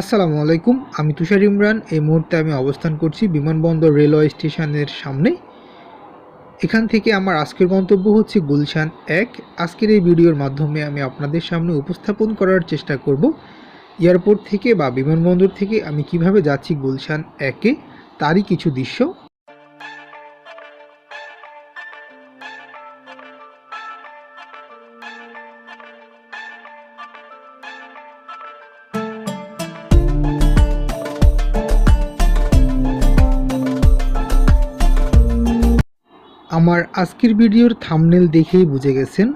আসসালামু আলাইকুম, আমি তুষার ইমরান। এই মুহূর্তে আমি অবস্থান করছি বিমানবন্দর রেলওয়ে স্টেশনের সামনে। এখান থেকে আমার আজকের গন্তব্য হচ্ছে গুলশান এক। আজকের এই ভিডিওর মাধ্যমে আমি আপনাদের সামনে উপস্থাপন করার চেষ্টা করব, এয়ারপোর্ট থেকে বা বিমানবন্দর থেকে আমি কীভাবে যাচ্ছি গুলশান একে, তারই কিছু দৃশ্য। আমার আজকের ভিডিওর থামনেল দেখেই বুঝে গেছেন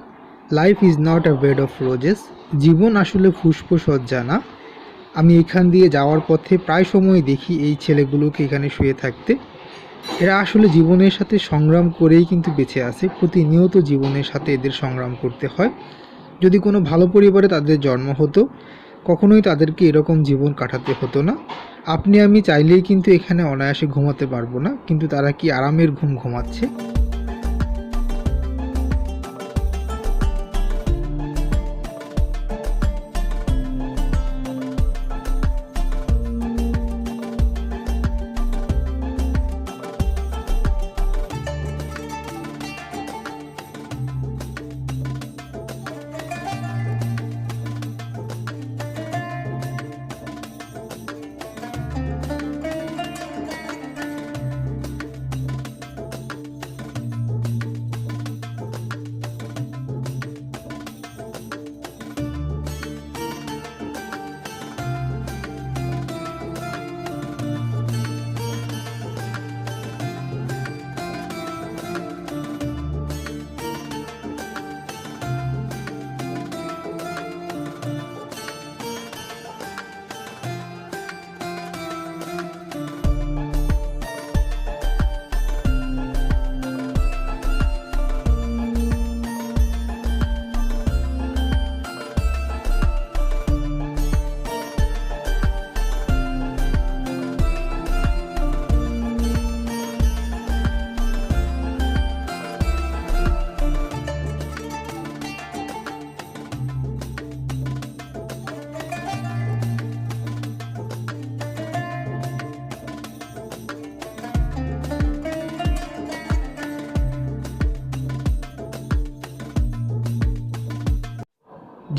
life is not a bed of roses জীবন আসলে ফুসফুস সজ্জা না। আমি এখান দিয়ে যাওয়ার পথে প্রায় সময় দেখি এই ছেলেগুলোকে এখানে শুয়ে থাকতে। এরা আসলে জীবনের সাথে সংগ্রাম করেই কিন্তু বেঁচে আছে, প্রতিনিয়ত জীবনের সাথে এদের সংগ্রাম করতে হয়। যদি কোনো ভালো পরিবারে তাদের জন্ম হতো, কখনোই তাদেরকে এরকম জীবন কাটাতে হতো না। আপনি আমি চাইলেই কিন্তু এখানে অনায়াসে ঘুমাতে পারব না, কিন্তু তারা কি আরামের ঘুম ঘুমাচ্ছে?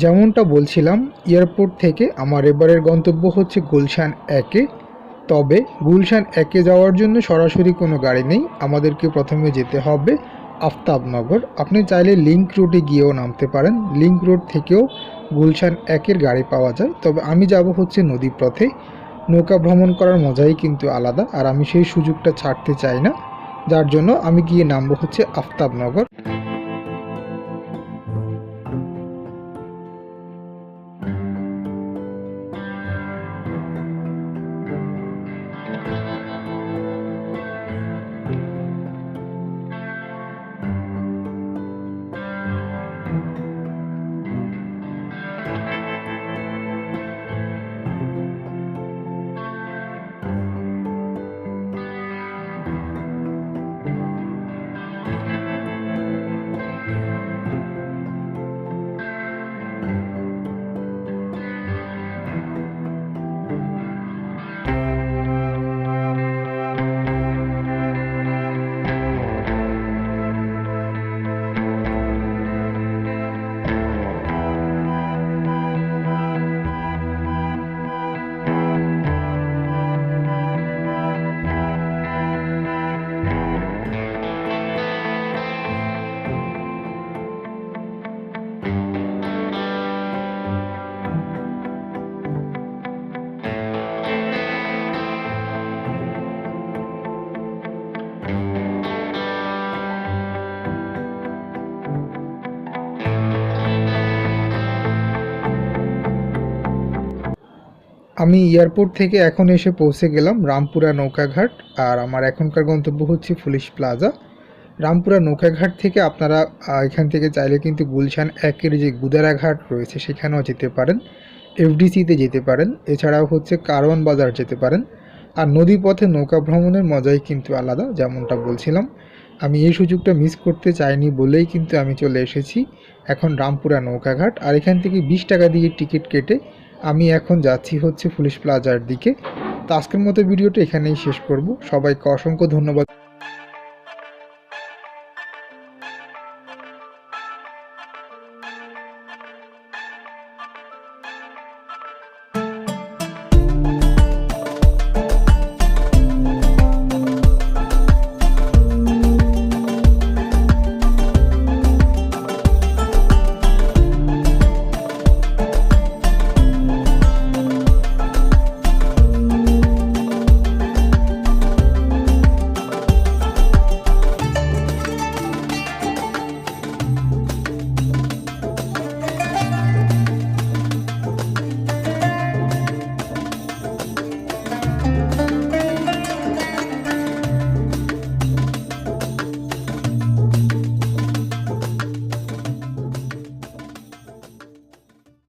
যেমনটা বলছিলাম, এয়ারপোর্ট থেকে আমার এবারের গন্তব্য হচ্ছে গুলশান একে। তবে গুলশান একে যাওয়ার জন্য সরাসরি কোনো গাড়ি নেই, আমাদেরকে প্রথমে যেতে হবে আফতাবনগর। আপনি চাইলে লিংক রোডে গিয়েও নামতে পারেন। লিংক রোড থেকেও গুলশান একের গাড়ি পাওয়া যায়। তবে আমি যাব হচ্ছে নদী পথে নৌকা ভ্রমণ করার মজাই কিন্তু আলাদা, আর আমি সেই সুযোগটা ছাড়তে চাই না। যার জন্য আমি গিয়ে নামবো হচ্ছে আফতাবনগর। আমি এয়ারপোর্ট থেকে এখন এসে পৌঁছে গেলাম রামপুরা নৌকাঘাট, আর আমার এখনকার গন্তব্য হচ্ছে পুলিশ প্লাজা। রামপুরা নৌকাঘাট থেকে আপনারা এখান থেকে চাইলে কিন্তু গুলশান একের যে গুদারাঘাট রয়েছে সেখানেও যেতে পারেন, এফডিসিতে যেতে পারেন, এছাড়াও হচ্ছে কারওয়ান বাজার যেতে পারেন। আর নদী পথে নৌকা ভ্রমণের মজাই কিন্তু আলাদা, যেমনটা বলছিলাম। আমি এই সুযোগটা মিস করতে চাইনি বলেই কিন্তু আমি চলে এসেছি এখন রামপুরা নৌকাঘাট, আর এখান থেকে বিশ টাকা দিয়ে টিকিট কেটে আমি এখন যাচ্ছি হচ্ছে পুলিশ প্লাজার দিকে। তো আজকের মতো ভিডিওটা এখানেই শেষ করব। সবাইকে অসংখ্য ধন্যবাদ।